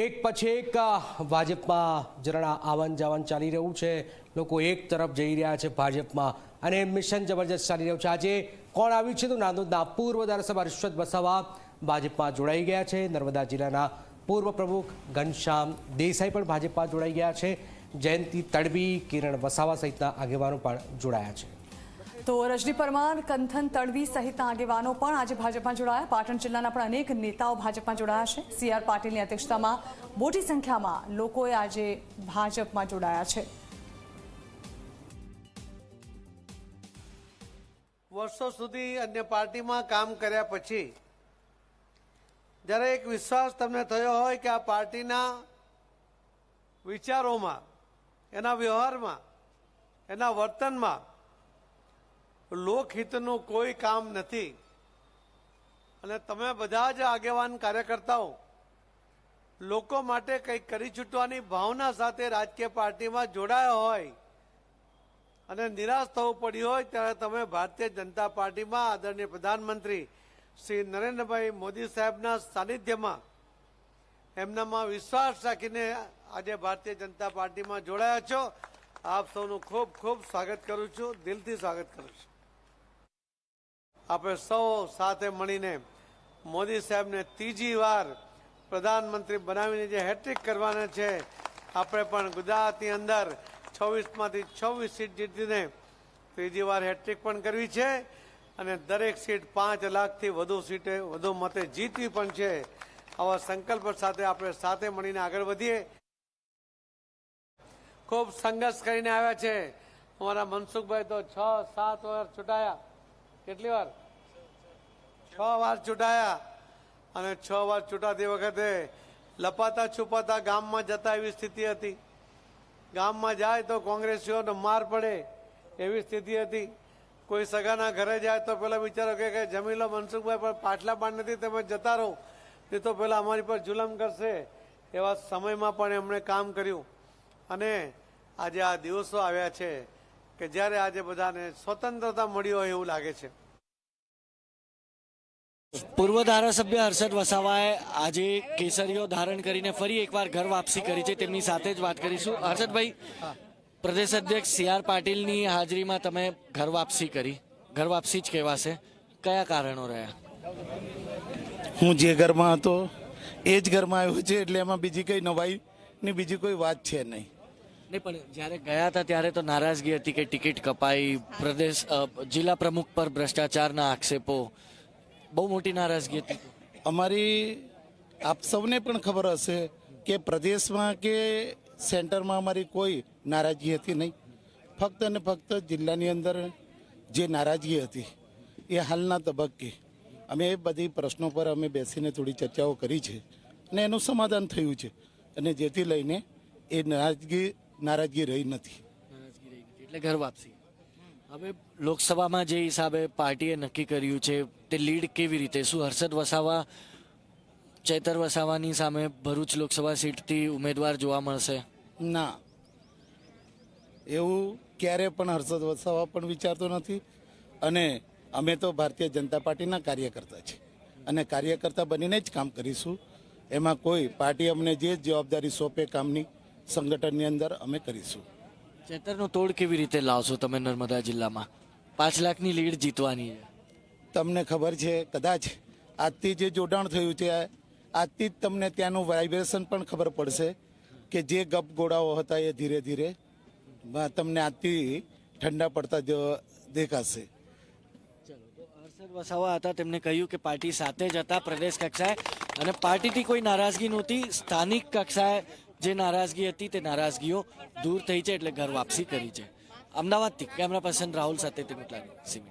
એક પછી એક ભાજપમાં જરા આવન જાવન ચાલી રહ્યું છે. લોકો એક તરફ જઈ રહ્યા છે ભાજપમાં અને મિશન જબરજસ્ત ચાલી રહ્યું છે. આજે કોણ આવ્યું છે તો નાંદોદના પૂર્વ ધારાસભા રિશ્વત વસાવા ભાજપમાં જોડાઈ ગયા છે. નર્મદા જિલ્લાના પૂર્વ પ્રમુખ ઘનશ્યામ દેસાઈ પણ ભાજપમાં જોડાઈ ગયા છે. જયંતિ તડવી, કિરણ વસાવા સહિતના આગેવાનો પણ જોડાયા છે. તો રજની પરમાર, કંથન, તડવી સહિતના આગેવાનો પણ આજે ભાજપમાં જોડાયા. પાટણ જિલ્લાના પણ અનેક નેતાઓ ભાજપમાં જોડાયા છે. સી આર પાટીલની અધ્યક્ષતામાં મોટી સંખ્યામાં લોકોએ આજે ભાજપમાં જોડાયા છે. વર્ષો સુધી અન્ય પાર્ટીમાં કામ કર્યા પછી જ્યારે એક વિશ્વાસ તમને થયો હોય કે આ પાર્ટીના વિચારોમાં, એના વ્યવહારમાં, એના વર્તનમાં લોકહિતનું કોઈ કામ નથી. અને તમે બધા જ આગેવાન કાર્યકર્તાઓ, લોકો માટે કંઈક કરી છૂટવાની ભાવના સાથે રાજકીય પાર્ટીમાં જોડાયા હોય અને નિરાશ થવું પડ્યું હોય ત્યારે તમે ભારતીય જનતા પાર્ટીમાં આદરણીય પ્રધાનમંત્રી શ્રી નરેન્દ્રભાઈ મોદી સાહેબના સાનિધ્યમાં એમનામાં વિશ્વાસ રાખીને આજે ભારતીય જનતા પાર્ટીમાં જોડાયા છો. આપ સૌનું ખૂબ ખૂબ સ્વાગત કરું છું. દિલથી સ્વાગત કરું છું. આપણે સૌ સાથે મળીને મોદી સાહેબને ત્રીજી વાર પ્રધાનમંત્રી બનાવીને જે હેટ્રિક કરવાના છે, આપણે પણ ગુજરાતની અંદર છવ્વીસમાંથી છવ્વીસ સીટ જીતીને ત્રીજી વાર હેટ્રિક પણ કરવી છે અને દરેક સીટ પાંચ લાખથી વધુ સીટે, વધુ મતે જીતવી પણ છે. આવા સંકલ્પ સાથે આપણે સાથે મળીને આગળ વધીએ. ખૂબ સંઘર્ષ કરીને આવ્યા છે. અમારા મનસુખભાઈ તો છ સાત વાર ચૂંટાયા કેટલી વાર? છ વાર ચૂંટાયા અને છ વાર ચૂંટાતી વખતે લપાતા છુપાતા ગામમાં જતા એવી સ્થિતિ હતી. ગામમાં જાય તો કોંગ્રેસીઓને માર પડે એવી સ્થિતિ હતી. કોઈ સગાના ઘરે જાય તો પેલા બિચારો કે જમીલો મનસુખભાઈ પણ પાટલા પાડ નથી, તમે જતા રહો. તે તો પેલા અમારી પર જુલમ કરશે એવા સમયમાં પણ એમણે કામ કર્યું. અને આજે આ દિવસો આવ્યા છે કે જ્યારે આજે બધાને સ્વતંત્રતા મળી હોય એવું લાગે છે. પૂર્વ ધારાસભ્ય હર્ષદ વસાવાએ આજે કેસરીઓ ધારણ કરીને ફરી એકવાર ઘર વાપસી કરી છે. તેમની સાથે જ વાત કરીશું. હર્ષદભાઈ પ્રદેશ અધ્યક્ષ સી આર પાટીલની હાજરીમાં તમે ઘર વાપસી કરી. ઘર વાપસી જ કહેવાશે. કયા કારણો રહ્યા? હું જે ઘરમાં હતો એ જ ઘરમાં આવ્યો છે એટલે એમાં બીજી કઈ નવાઈ ની બીજી કોઈ વાત છે નહીં. નહીં પણ જ્યારે ગયા હતા ત્યારે તો નારાજગી હતી કે ટિકિટ કપાઈ. પ્રદેશ જિલ્લા પ્રમુખ પર ભ્રષ્ટાચારના આક્ષેપો. બહુ મોટી નારાજગી હતી. અમારી આપ સૌને પણ ખબર હશે કે પ્રદેશમાં કે સેન્ટરમાં અમારી કોઈ નારાજગી હતી નહીં. ફક્ત અને ફક્ત જિલ્લાની અંદર જે નારાજગી હતી એ હાલના તબક્કે અમે એ બધી પ્રશ્નો પર અમે બેસીને થોડી ચર્ચાઓ કરી છે અને એનું સમાધાન થયું છે અને જેથી લઈને એ નારાજગી નારાજગી રહી નથી. નારાજગી રહી નથી. એટલે ઘર વાપસી. હવે લોકસભામાં જે હિસાબે પાર્ટીએ નક્કી કર્યું છે, તે લીડ કેવી રીતે? શું હર્ષદ વસાવા, ચેતર વસાવાની સામે ભરૂચ લોકસભા સીટથી ઉમેદવાર જોવા મળશે? ના. એવું ક્યારે પણ હર્ષદ વસાવા પણ વિચારતો નથી. અને અમે તો ભારતીય જનતા પાર્ટીના કાર્યકર્તા છે અને કાર્યકર્તા બનીને જ કામ કરીશું. એમાં કોઈ, પાર્ટી અમને જે જવાબદારી સોંપે કામની સંગઠનની અંદર અમે કરીશું. ચેતરનો તોડ કેવી રીતે લાવશો તમે નર્મદા જિલ્લામાં? પાંચ લાખની લીડ જીતવાની છે. તમને ખબર છે કદાચ આજથી જે જોડાણ થયું છે આજથી જ તમને ત્યાંનું વાઇબ્રેશન પણ ખબર પડશે કે જે ગપ ગોળાઓ હતા એ ધીરે ધીરે તમને આજથી ઠંડા પડતા જો દેખાશે. ચલો હર્ષદ વસાવા હતા તેમણે કહ્યું કે પાર્ટી સાથે જ હતા પ્રદેશ કક્ષાએ અને પાર્ટીથી કોઈ નારાજગી નહોતી સ્થાનિક કક્ષાએ જે નારાજગી હતી તે નારાજગીઓ દૂર થઈ છે એટલે ઘર વાપસી કરી છે. અમદાવાદથી કેમેરા પર્સન રાહુલ સાથે તે સીમી